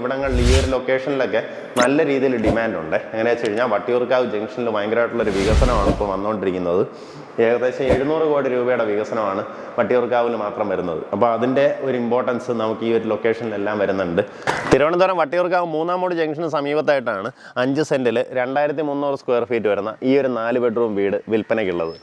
ഇവിടങ്ങളിൽ ഈ ഒരു ലൊക്കേഷനിലൊക്കെ നല്ല രീതിയിൽ ഡിമാൻഡുണ്ട് എങ്ങനെയാ വെച്ച് കഴിഞ്ഞാൽ വട്ടിയൂർക്കാവ് ജംഗ്ഷനിൽ ഭയങ്കരമായിട്ടുള്ളൊരു വികസനമാണ് ഇപ്പോൾ വന്നുകൊണ്ടിരിക്കുന്നത് ഏകദേശം എഴുന്നൂറ് കോടി രൂപയുടെ വികസനമാണ് വട്ടിയൂർക്കാവിൽ മാത്രം വരുന്നത്. അപ്പോൾ അതിന്റെ ഒരു ഇമ്പോർട്ടൻസ് നമുക്ക് ഈ ഒരു ലൊക്കേഷനിലെല്ലാം വരുന്നുണ്ട്. തിരുവനന്തപുരം വട്ടിയൂർക്കാവ് മൂന്നാമൂട് ജംഗ്ഷന് സമീപത്തായിട്ടാണ് അഞ്ച് സെന്റിൽ രണ്ടായിരത്തി മുന്നൂറ് സ്ക്വയർ ഫീറ്റ് വരുന്ന ഈ ഒരു നാല് ബെഡ്റൂം വീട് വിൽപ്പനയ്ക്കുള്ളത്.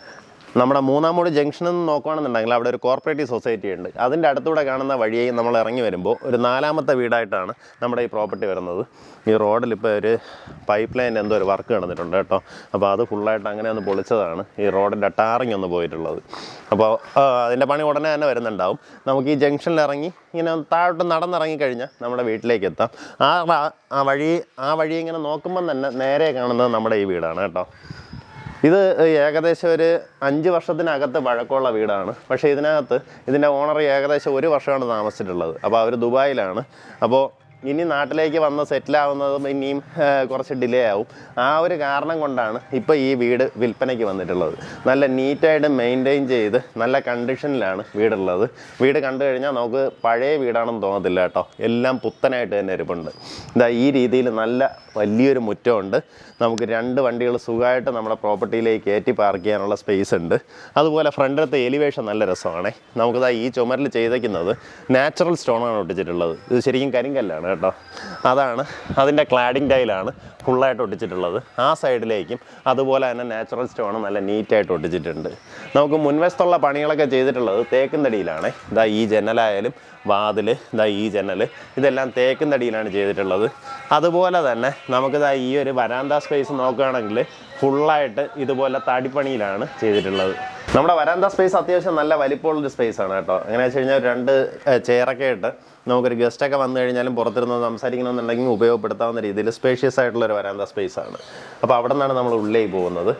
നമ്മുടെ മൂന്നാമൂട് ജംഗ്ഷനിൽ നിന്ന് നോക്കുകയാണെന്നുണ്ടെങ്കിൽ അവിടെ ഒരു കോർപ്പറേറ്റീവ് സൊസൈറ്റി ഉണ്ട്. അതിന്റെ അടുത്തൂടെ കാണുന്ന വഴിയായി നമ്മൾ ഇറങ്ങി വരുമ്പോൾ ഒരു നാലാമത്തെ വീടായിട്ടാണ് നമ്മുടെ ഈ പ്രോപ്പർട്ടി വരുന്നത്. ഈ റോഡിൽ ഇപ്പോൾ ഒരു പൈപ്പ് ലൈൻ എന്തോ ഒരു വർക്ക് നടന്നിട്ടുണ്ട് കേട്ടോ. അപ്പോൾ അത് ഫുള്ളായിട്ട് അങ്ങനെ ഒന്ന് പൊളിച്ചതാണ്. ഈ റോഡിന്റെ ടാറിങ് ഒന്ന് പോയിട്ടുള്ളത്. അപ്പോൾ അതിന്റെ പണി ഉടനെ തന്നെ വരുന്നുണ്ടാവും. നമുക്ക് ഈ ജംഗ്ഷനിൽ ഇറങ്ങി ഇങ്ങനെ താഴോട്ട് നടന്നിറങ്ങി കഴിഞ്ഞാൽ നമ്മുടെ വീട്ടിലേക്ക് എത്താം. ആ വഴി ആ വഴി ഇങ്ങനെ നോക്കുമ്പം തന്നെ നേരെ കാണുന്നത് നമ്മുടെ ഈ വീടാണ് കേട്ടോ. ഇത് ഏകദേശം ഒരു അഞ്ച് വർഷത്തിനകത്ത് വഴക്കമുള്ള വീടാണ്. പക്ഷേ ഇതിനകത്ത് ഇതിന്റെ ഓണർ ഏകദേശം ഒരു വർഷമാണ് താമസിച്ചിട്ടുള്ളത്. അപ്പോൾ അവർ ദുബായിലാണ്. അപ്പോൾ ഇനി നാട്ടിലേക്ക് വന്ന് സെറ്റിലാവുന്നതും ഇനിയും കുറച്ച് ഡിലേ ആവും. ആ ഒരു കാരണം കൊണ്ടാണ് ഇപ്പോൾ ഈ വീട് വിൽപ്പനയ്ക്ക് വന്നിട്ടുള്ളത്. നല്ല നീറ്റായിട്ട് മെയിന്റെയിൻ ചെയ്ത് നല്ല കണ്ടീഷനിലാണ് വീടുള്ളത്. വീട് കണ്ടു കഴിഞ്ഞാൽ നമുക്ക് പഴയ വീടാണെന്ന് തോന്നത്തില്ല കേട്ടോ. എല്ലാം പുത്തനായിട്ട് തന്നെ ഇരിപ്പുണ്ട്. ഇതാ ഈ രീതിയിൽ നല്ല വലിയൊരു മുറ്റമുണ്ട്. നമുക്ക് രണ്ട് വണ്ടികൾ സുഖമായിട്ട് നമ്മുടെ പ്രോപ്പർട്ടിയിലേക്ക് കയറ്റി പാർക്ക് ചെയ്യാനുള്ള സ്പേസ് ഉണ്ട്. അതുപോലെ ഫ്രണ്ടിലത്തെ എലിവേഷൻ നല്ല രസമാണ്. നമുക്കിതാ ഈ ചുമരിൽ ചെയ്തേക്കുന്നത് നാച്ചുറൽ സ്റ്റോണാണ് ഒട്ടിച്ചിട്ടുള്ളത്. ഇത് ശരിക്കും കരിങ്കല്ലാണ് കേട്ടോ. അതാണ് അതിന്റെ ക്ലാഡിംഗ് ടൈലാണ് ഫുള്ളായിട്ട് ഒട്ടിച്ചിട്ടുള്ളത്. ആ സൈഡിലേക്കും അതുപോലെ തന്നെ നാച്ചുറൽ സ്റ്റോൺ നല്ല നീറ്റായിട്ട് ഒട്ടിച്ചിട്ടുണ്ട്. നമുക്ക് മുൻവശത്തുള്ള പണികളൊക്കെ ചെയ്തിട്ടുള്ളത് തേക്കുന്നടിയിലാണ് ഇതാ ഈ ജനലായാലും വാതിൽ ഇതാ ഈ ജനൽ ഇതെല്ലാം തേക്കുന്നടിയിലാണ് ചെയ്തിട്ടുള്ളത്. അതുപോലെ തന്നെ നമുക്കിതാ ഈ ഒരു വരാന്ത സ്പേസ് നോക്കുകയാണെങ്കിൽ ഫുള്ളായിട്ട് ഇതുപോലെ തടിപ്പണിയിലാണ് ചെയ്തിട്ടുള്ളത്. നമ്മുടെ വരാന്ത സ്പേസ് അത്യാവശ്യം നല്ല വലിപ്പമുള്ളൊരു സ്പേസ് ആണ് കേട്ടോ. എങ്ങനെയാ വെച്ച് കഴിഞ്ഞാൽ രണ്ട് ചെയറൊക്കെ ഇട്ട് നമുക്കൊരു ഗസ്റ്റൊക്കെ വന്നു കഴിഞ്ഞാലും പുറത്തിരുന്ന് സംസാരിക്കണമെന്നുണ്ടെങ്കിൽ ഉപയോഗപ്പെടുത്താവുന്ന രീതിയിൽ സ്പേഷ്യസ് ആയിട്ടുള്ള ഒരു വരാന്ത സ്പേസ് ആണ്. അപ്പോൾ അവിടെ നിന്നാണ് നമ്മൾ ഉള്ളിലേക്ക് പോകുന്നത്.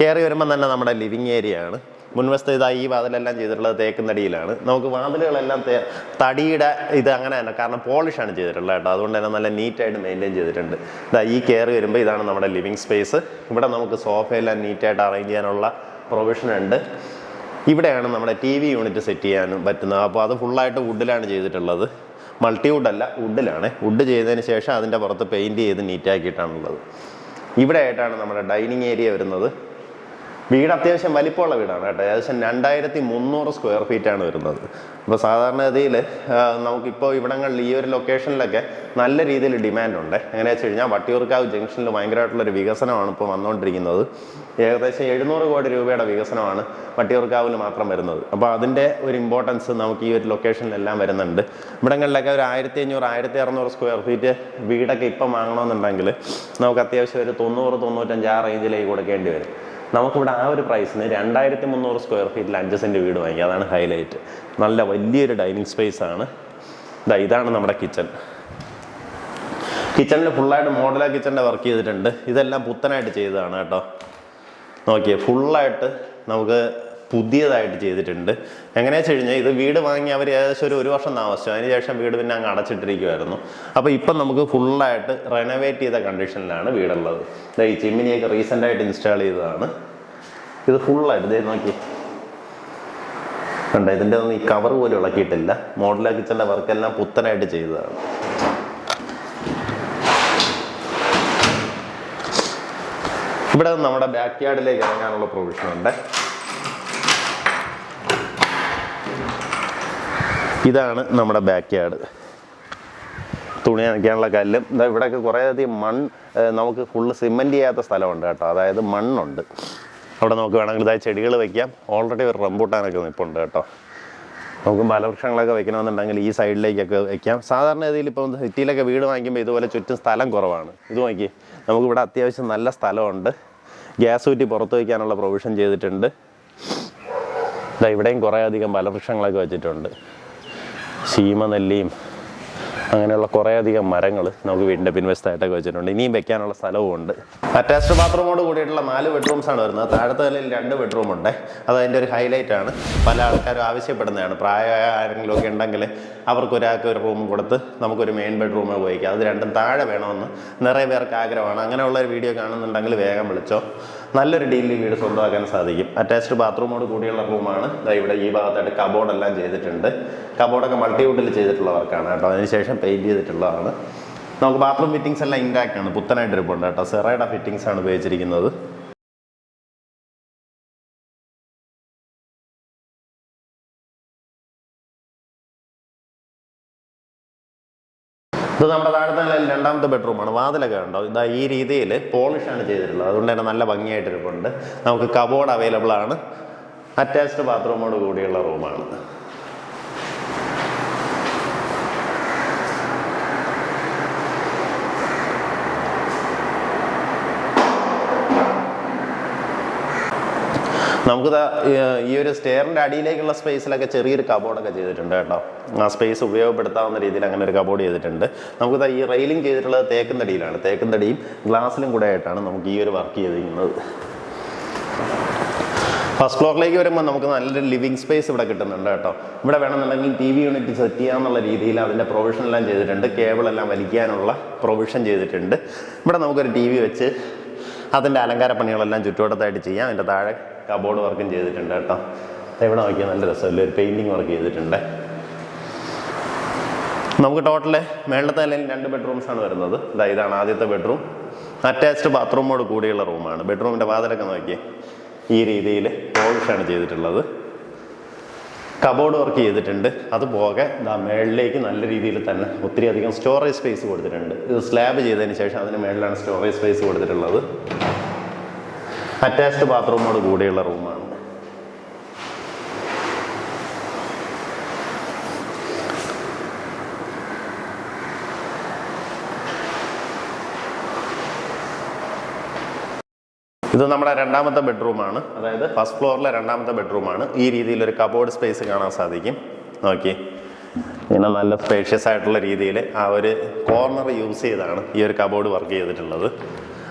കയറി വരുമ്പോൾ തന്നെ നമ്മുടെ ലിവിങ് ഏരിയ ആണ്. മുൻവശത്ത് ഇതാ ഈ വാതിലെല്ലാം ചെയ്തിട്ടുള്ളത് തേക്കുന്നടിയിലാണ്. നമുക്ക് വാതിലുകളെല്ലാം തേ തടിയുടെ ഇത് അങ്ങനെ തന്നെ കാരണം പോളിഷാണ് ചെയ്തിട്ടുള്ളത് കേട്ടോ. അതുകൊണ്ട് തന്നെ നല്ല നീറ്റായിട്ട് മെയിന്റെയിൻ ചെയ്തിട്ടുണ്ട്. ഇതാ ഈ കെയർ വരുമ്പോൾ ഇതാണ് നമ്മുടെ ലിവിങ് സ്പേസ് ഇവിടെ നമുക്ക് സോഫയെല്ലാം നീറ്റായിട്ട് അറേഞ്ച് ചെയ്യാനുള്ള പ്രൊവിഷൻ ഉണ്ട്. ഇവിടെയാണ് നമ്മുടെ ടി വി യൂണിറ്റ് സെറ്റ് ചെയ്യാനും പറ്റുന്നത്. അപ്പോൾ അത് ഫുള്ളായിട്ട് വുഡിലാണ് ചെയ്തിട്ടുള്ളത്. മൾട്ടി വുഡല്ല വുഡിലാണ് വുഡ് ചെയ്തതിന് ശേഷം അതിന്റെ പുറത്ത് പെയിന്റ് ചെയ്ത് നീറ്റാക്കിയിട്ടാണുള്ളത് ഇവിടെ ആയിട്ടാണ് നമ്മുടെ ഡൈനിങ് ഏരിയ വരുന്നത്. വീട് അത്യാവശ്യം വലിപ്പമുള്ള വീടാണ് കേട്ടോ. ഏകദേശം രണ്ടായിരത്തി മുന്നൂറ് സ്ക്വയർ ആണ് വരുന്നത്. അപ്പോൾ സാധാരണഗതിയിൽ നമുക്കിപ്പോൾ ഇവിടങ്ങളിൽ ഈ ഒരു ലൊക്കേഷനിലൊക്കെ നല്ല രീതിയിൽ ഡിമാൻഡ് ഉണ്ട്. എങ്ങനെയാ വെച്ച് കഴിഞ്ഞാൽ വട്ടിയൂർക്കാവ് ജംഗ്ഷനിൽ ഭയങ്കരമായിട്ടുള്ളൊരു വികസനമാണ് ഇപ്പോൾ വന്നുകൊണ്ടിരിക്കുന്നത് ഏകദേശം എഴുന്നൂറ് കോടി രൂപയുടെ വികസനമാണ് വട്ടിയൂർക്കാവിൽ മാത്രം വരുന്നത്. അപ്പോൾ അതിന്റെ ഒരു ഇമ്പോർട്ടൻസ് നമുക്ക് ഈ ഒരു ലൊക്കേഷനിലെല്ലാം വരുന്നുണ്ട്. ഇവിടങ്ങളിലൊക്കെ ഒരു ആയിരത്തി അഞ്ഞൂറ് ആയിരത്തി അറുന്നൂറ് സ്ക്വയർ ഫീറ്റ് വീടൊക്കെ ഇപ്പം വാങ്ങണമെന്നുണ്ടെങ്കിൽ നമുക്ക് അത്യാവശ്യം ഒരു തൊണ്ണൂറ് തൊണ്ണൂറ്റഞ്ച് ആ റേഞ്ചിലേക്ക് കൊടുക്കേണ്ടി വരും. നമുക്കിവിടെ ആ ഒരു പ്രൈസിന് രണ്ടായിരത്തി മുന്നൂറ് സ്ക്വയർ ഫീറ്റിൽ അഞ്ച് സെന്റ് വീട് വാങ്ങി അതാണ് ഹൈലൈറ്റ് നല്ല വലിയൊരു ഡൈനിങ് സ്പേസ് ആണ്. ഇതാ ഇതാണ് നമ്മുടെ കിച്ചൺ കിച്ചണിൽ ഫുള്ളായിട്ട് മോഡലാ കിച്ചണിന്റെ വർക്ക് ചെയ്തിട്ടുണ്ട്. ഇതെല്ലാം പുത്തനായിട്ട് ചെയ്തതാണ് കേട്ടോ. നോക്കിയേ ഫുള്ളായിട്ട് നമുക്ക് പുതിയതായിട്ട് ചെയ്തിട്ടുണ്ട്. എങ്ങനെയാ കഴിഞ്ഞാൽ ഇത് വീട് വാങ്ങി അവർ ഏകദേശം ഒരു ഒരു വർഷം താമസിച്ചു. അതിന് ശേഷം വീട് പിന്നെ അങ്ങ് അടച്ചിട്ടിരിക്കുമായിരുന്നു അപ്പോൾ ഇപ്പം നമുക്ക് ഫുള്ളായിട്ട് റെനോവേറ്റ് ചെയ്ത കണ്ടീഷനിലാണ് വീടുള്ളത്. ഈ ചിമ്മിനിയൊക്കെ റീസെന്റായിട്ട് ഇൻസ്റ്റാൾ ചെയ്തതാണ്. ഇത് ഫുള്ളായിട്ട് ഇതേ നോക്കി കണ്ട ഇതിന്റെ ഒന്നും ഈ കവർ പോലും ഇളക്കിയിട്ടില്ല. മോഡലാ കിച്ചന്റെ വർക്കെല്ലാം പുത്തനായിട്ട് ചെയ്തതാണ്. ഇവിടെ നമ്മുടെ ബാക്ക് യാർഡിലേക്ക് ഇറങ്ങാനുള്ള പ്രൊവിഷൻ ഉണ്ട്. ഇതാണ് നമ്മുടെ ബാക്ക് യാർഡ് തുണി നനയ്ക്കാനുള്ള കല്ലും. ഇതാ ഇവിടെയൊക്കെ കുറേയധികം മണ്ണ് മണ് നമുക്ക് ഫുള്ള് സിമെന്റ് ചെയ്യാത്ത സ്ഥലമുണ്ട് കേട്ടോ. അതായത് മണ്ണുണ്ട്. അവിടെ നമുക്ക് വേണമെങ്കിൽ ഇതായ ചെടികൾ വെക്കാം. ഓൾറെഡി ഒരു റംബൂട്ടാനൊക്കെ നിൽപ്പുണ്ട് കേട്ടോ. നമുക്ക് ഫലവൃക്ഷങ്ങളൊക്കെ വെക്കണമെന്നുണ്ടെങ്കിൽ ഈ സൈഡിലേക്കൊക്കെ വെക്കാം. സാധാരണ രീതിയിൽ ഇപ്പം സിറ്റിയിലൊക്കെ വീട് വാങ്ങിക്കുമ്പോൾ ഇതുപോലെ ചുറ്റും സ്ഥലം കുറവാണ്. ഇത് നോക്കി നമുക്കിവിടെ അത്യാവശ്യം നല്ല സ്ഥലമുണ്ട്. ഗ്യാസ് ഊറ്റി പുറത്ത് വയ്ക്കാനുള്ള പ്രൊവിഷൻ ചെയ്തിട്ടുണ്ട്. ഇതാ ഇവിടെയും കുറേ അധികം ഫലവൃക്ഷങ്ങളൊക്കെ വെച്ചിട്ടുണ്ട്. ശീമനെല്ലിയും അങ്ങനെയുള്ള കുറേ അധികം മരങ്ങൾ നമുക്ക് വീടിന്റെ പിൻവശത്തായിട്ടൊക്കെ വെച്ചിട്ടുണ്ട്. ഇനിയും വെക്കാനുള്ള സ്ഥലവും ഉണ്ട് അറ്റാച്ച്ഡ് ബാത്റൂമോട് കൂടിയിട്ടുള്ള നാല് ബെഡ്റൂംസാണ് വരുന്നത്. താഴത്തെ നിലയിൽ രണ്ട് ബെഡ്റൂം ഉണ്ട്. അത് അതിന്റെ ഒരു ഹൈലൈറ്റ് ആണ്. പല ആൾക്കാരും ആവശ്യപ്പെടുന്നതാണ്. പ്രായമായ ആരെങ്കിലും ഒക്കെ ഉണ്ടെങ്കിൽ അവർക്ക് ഒരാൾക്ക് ഒരു റൂം കൊടുത്ത് നമുക്കൊരു മെയിൻ ബെഡ്റൂം ഉപയോഗിക്കാം. അത് രണ്ടും താഴെ വേണമെന്ന് നിറയെ പേർക്ക് ആഗ്രഹമാണ്. അങ്ങനെയുള്ള ഒരു വീഡിയോ കാണുന്നുണ്ടെങ്കിൽ വേഗം വിളിച്ചോ. നല്ലൊരു ഡീലിൽ വീട് സ്വന്തമാക്കാൻ സാധിക്കും. അറ്റാച്ച്ഡ് ബാത്റൂമോട് കൂടിയുള്ള റൂമാണ് ഇവിടെ ഈ ഭാഗത്തായിട്ട് കബോർഡെല്ലാം ചെയ്തിട്ടുണ്ട്. കബോർഡൊക്കെ മൾട്ടിവുഡിൽ ചെയ്തിട്ടുള്ള വർക്കാണ് കേട്ടോ. അതിനുശേഷം പെയിന്റ് ചെയ്തിട്ടുള്ളതാണ്. നമുക്ക് ബാത്റൂം ഫിറ്റിങ്സ് എല്ലാം ഇൻഡാക്റ്റ് ആണ്. പുത്തനായിട്ട് ഇരിപ്പുണ്ട് കേട്ടോ. സെറയുടെ ഫിറ്റിങ്സ് ആണ് ഉപയോഗിച്ചിരിക്കുന്നത്. ഇത് നമ്മുടെ താഴത്തെ നിലയിൽ രണ്ടാമത്തെ ബെഡ്റൂമാണ് വാതിലൊക്കെ ഉണ്ടോ ഇതാ ഈ രീതിയിൽ പോളിഷാണ് ചെയ്തിട്ടുള്ളത്. അതുകൊണ്ട് തന്നെ നല്ല ഭംഗിയായിട്ട് ഇരിപ്പുണ്ട് നമുക്ക് കബോർഡ് അവൈലബിൾ ആണ്. അറ്റാച്ച്ഡ് ബാത്റൂമോട് കൂടിയുള്ള റൂമാണ് നമുക്ക് ഈ ഒരു സ്റ്റെയറിന്റെ അടിയിലേക്കുള്ള സ്പേസിലൊക്കെ ചെറിയൊരു കബോർഡൊക്കെ ചെയ്തിട്ടുണ്ട് കേട്ടോ. ആ സ്പേസ് ഉപയോഗപ്പെടുത്താവുന്ന രീതിയിൽ അങ്ങനെ ഒരു കബോർഡ് ചെയ്തിട്ടുണ്ട്. നമുക്ക് ഈ റെയിലിംഗ് ചെയ്തിട്ടുള്ളത് തേക്കുന്നടിയിലാണ് തേക്കുന്നടിയും ഗ്ലാസ്സിലും കൂടെ ആയിട്ടാണ് നമുക്ക് ഈ ഒരു വർക്ക് ചെയ്തിരിക്കുന്നത്. ഫസ്റ്റ് ഫ്ലോറിലേക്ക് വരുമ്പോൾ നമുക്ക് നല്ലൊരു ലിവിങ് സ്പേസ് ഇവിടെ കിട്ടുന്നുണ്ട് കേട്ടോ. ഇവിടെ വേണമെന്നുണ്ടെങ്കിൽ ടി വി യൂണിറ്റ് സെറ്റ് ചെയ്യാമെന്നുള്ള രീതിയിൽ അതിന്റെ പ്രൊവിഷൻ എല്ലാം ചെയ്തിട്ടുണ്ട്. കേബിൾ എല്ലാം വലിക്കാനുള്ള പ്രൊവിഷൻ ചെയ്തിട്ടുണ്ട്. ഇവിടെ നമുക്കൊരു ടി വി വെച്ച് അതിന്റെ അലങ്കാര പണികളെല്ലാം ചുറ്റുവട്ടത്തായിട്ട് ചെയ്യാം. അതിന്റെ താഴെ കബോർഡ് വർക്കും ചെയ്തിട്ടുണ്ട് കേട്ടോ. എവിടെ നോക്കിയാൽ നല്ല രസമല്ലേ ഒരു പെയിന്റിങ് വർക്ക് ചെയ്തിട്ടുണ്ട്. നമുക്ക് ടോട്ടൽ മേളത്തെ നിലയിൽ രണ്ട് ബെഡ്റൂംസ് ആണ് വരുന്നത്. ഇതാ ഇതാണ് ആദ്യത്തെ ബെഡ്റൂം അറ്റാച്ച്ഡ് ബാത്റൂമോട് കൂടിയുള്ള റൂമാണ് ബെഡ്റൂമിന്റെ വാതിലൊക്കെ നോക്കിയേ. ഈ രീതിയിൽ പോളിഷാണ് ചെയ്തിട്ടുള്ളത്. കബോർഡ് വർക്ക് ചെയ്തിട്ടുണ്ട്. അതുപോകെ ഇതാ മേളിലേക്ക് നല്ല രീതിയിൽ തന്നെ ഒത്തിരി അധികം സ്റ്റോറേജ് സ്പേസ് കൊടുത്തിട്ടുണ്ട്. ഇത് സ്ലാബ് ചെയ്തതിന് ശേഷം അതിന് മേളിലാണ് സ്റ്റോറേജ് സ്പേസ് കൊടുത്തിട്ടുള്ളത്. അറ്റാച്ച്ഡ് ബാത്റൂമോട് കൂടിയുള്ള റൂമാണ്. ഇത് നമ്മുടെ രണ്ടാമത്തെ ബെഡ്റൂമാണ്. അതായത് ഫസ്റ്റ് ഫ്ലോറിലെ രണ്ടാമത്തെ ബെഡ്റൂമാണ്. ഈ രീതിയിൽ ഒരു കബോർഡ് സ്പേസ് കാണാൻ സാധിക്കും. നോക്കി. ഇങ്ങനെ നല്ല സ്പേഷ്യസ് ആയിട്ടുള്ള രീതിയിൽ ആ ഒരു കോർണർ യൂസ് ചെയ്താണ് ഈ ഒരു കബോർഡ് വർക്ക് ചെയ്തിട്ടുള്ളത്.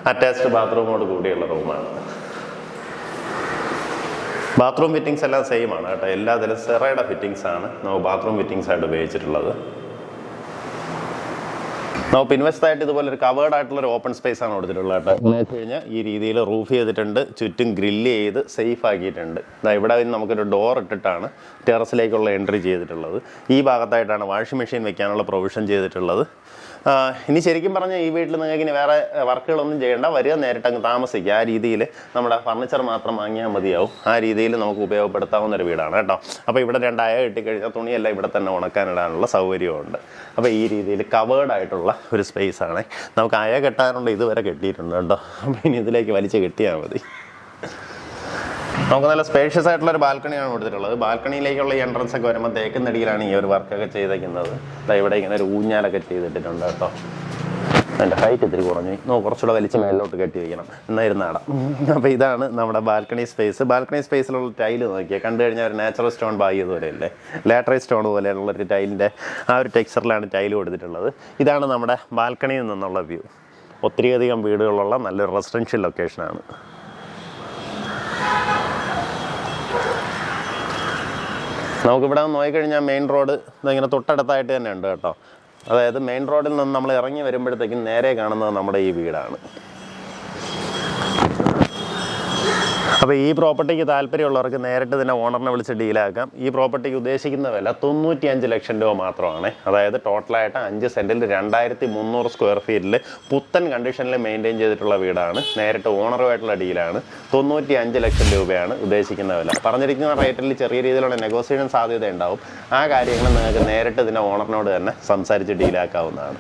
അറ്റാച്ച്ഡ് ബാത്റൂമോട് കൂടിയുള്ള റൂമാണ്. ബാത്റൂം ഫിറ്റിങ്സ് എല്ലാം സെയിം ആണ് കേട്ടോ. എല്ലാ ഇതിലും സെറയുടെ ഫിറ്റിങ്സ് ആണ്. നമുക്ക് ബാത്റൂം ഫിറ്റിങ്സ് ആയിട്ട് ഉപയോഗിച്ചിട്ടുള്ളത്. നമുക്ക് പിൻവശത്തായിട്ട് ഇതുപോലെ ഒരു കവേർഡ് ആയിട്ടുള്ള ഒരു ഓപ്പൺ സ്പേസ് ആണ് കൊടുത്തിട്ടുള്ളത് കേട്ടോ. എന്ന് വെച്ച് കഴിഞ്ഞാൽ ഈ രീതിയിൽ റൂഫ് ചെയ്തിട്ടുണ്ട് ചുറ്റും ഗ്രില്ല് ചെയ്ത് സേഫ് ആക്കിയിട്ടുണ്ട്. ഇതാ ഇവിടെ നമുക്കൊരു ഡോർ ഇട്ടിട്ടാണ് ടെറസിലേക്കുള്ള എൻട്രി ചെയ്തിട്ടുള്ളത്. ഈ ഭാഗത്തായിട്ടാണ് വാഷിംഗ് മെഷീൻ വെക്കാനുള്ള പ്രൊവിഷൻ ചെയ്തിട്ടുള്ളത്. ഇനി ശരിക്കും പറഞ്ഞാൽ ഈ വീട്ടിൽ നിങ്ങൾക്ക് ഇനി വേറെ വർക്കുകളൊന്നും ചെയ്യേണ്ട. വരിക നേരിട്ട് അങ്ങ് താമസിക്കുക. ആ രീതിയിൽ നമ്മുടെ ഫർണിച്ചർ മാത്രം വാങ്ങിയാൽ മതിയാവും. ആ രീതിയിൽ നമുക്ക് ഉപയോഗപ്പെടുത്താവുന്ന ഒരു വീടാണ് കേട്ടോ. അപ്പോൾ ഇവിടെ രണ്ടായ കിട്ടിക്കഴിഞ്ഞാൽ തുണിയെല്ലാം ഇവിടെ തന്നെ ഉണക്കാനിടാനുള്ള സൗകര്യമുണ്ട് അപ്പോൾ ഈ രീതിയിൽ കവേർഡ് ആയിട്ടുള്ള ഒരു സ്പേസ് ആണ്. നമുക്ക് അയ കെട്ടാനുള്ള ഇതുവരെ കെട്ടിയിട്ടുണ്ട് കേട്ടോ. അപ്പോൾ ഇനി ഇതിലേക്ക് വലിച്ച് കെട്ടിയാൽ മതി. നമുക്ക് നല്ല സ്പേഷ്യസ് ആയിട്ടുള്ള ഒരു ബാൽക്കണിയാണ് കൊടുത്തിട്ടുള്ളത്. ബാൽക്കണിയിലേക്കുള്ള ഈ എൻട്രൻസ് ഒക്കെ വരുമ്പോൾ തേക്കുന്നടിയിലാണ് ഈ ഒരു വർക്കൊക്കെ ചെയ്തേക്കുന്നത്. അതാ ഇവിടെ ഇങ്ങനെ ഒരു ഊഞ്ഞാലൊക്കെ ചെയ്തിട്ടിട്ടുണ്ട് കേട്ടോ. അതിന്റെ ഹൈറ്റ് ഇത്തിരി കുറഞ്ഞു. നോ കുറച്ചുകൂടെ വലിച്ച് മേലോട്ട് കെട്ടി വയ്ക്കണം എന്നായിരുന്നു നട അപ്പോൾ ഇതാണ് നമ്മുടെ ബാൽക്കണി സ്പേസ് ബാൽക്കണി സ്പേസിലുള്ള ടൈൽ നോക്കിയാൽ കണ്ടു കഴിഞ്ഞാൽ ഒരു നാച്ചുറൽ സ്റ്റോൺ ബാഗ് പോലെയല്ലേ ലാറ്ററി സ്റ്റോൺ പോലെയുള്ള ഒരു ടൈലിന്റെ ആ ഒരു ടെക്സ്ചറിലാണ് ടൈൽ കൊടുത്തിട്ടുള്ളത്. ഇതാണ് നമ്മുടെ ബാൽക്കണിയിൽ നിന്നുള്ള വ്യൂ ഒത്തിരിയധികം വീടുകളുള്ള നല്ലൊരു റെസിഡൻഷ്യൽ ലൊക്കേഷനാണ് നമുക്കിവിടെ നിന്ന് നോക്കിക്കഴിഞ്ഞാൽ മെയിൻ റോഡ് ഇങ്ങനെ തൊട്ടടുത്തായിട്ട് തന്നെ ഉണ്ട് കേട്ടോ. അതായത് മെയിൻ റോഡിൽ നിന്ന് നമ്മൾ ഇറങ്ങി വരുമ്പോഴത്തേക്കും നേരെ കാണുന്നത് നമ്മുടെ ഈ വീടാണ്. അപ്പോൾ ഈ പ്രോപ്പർട്ടിക്ക് താല്പര്യമുള്ളവർക്ക് നേരിട്ട് തന്നെ ഓണറിനെ വിളിച്ച് ഡീലാക്കാം. ഈ പ്രോപ്പർട്ടിക്ക് ഉദ്ദേശിക്കുന്ന വില തൊണ്ണൂറ്റി അഞ്ച് ലക്ഷം രൂപ മാത്രമാണ്. അതായത് ടോട്ടലായിട്ട് അഞ്ച് സെന്റിൽ രണ്ടായിരത്തി മുന്നൂറ് സ്ക്വയർ ഫീറ്റിൽ പുത്തൻ കണ്ടീഷനിൽ മെയിന്റെയിൻ ചെയ്തിട്ടുള്ള വീടാണ്. നേരിട്ട് ഓണറുമായിട്ടുള്ള ഡീലാണ് തൊണ്ണൂറ്റി അഞ്ച് ലക്ഷം രൂപയാണ് ഉദ്ദേശിക്കുന്ന വില. പറഞ്ഞിരിക്കുന്ന റേറ്റിൽ ചെറിയ രീതിയിലുള്ള നെഗോസിയേഷൻ സാധ്യത ഉണ്ടാവും ആ കാര്യങ്ങൾ നിങ്ങൾക്ക് നേരിട്ട് തന്നെ ഓണറിനോട് തന്നെ സംസാരിച്ച് ഡീലാക്കാവുന്നതാണ്.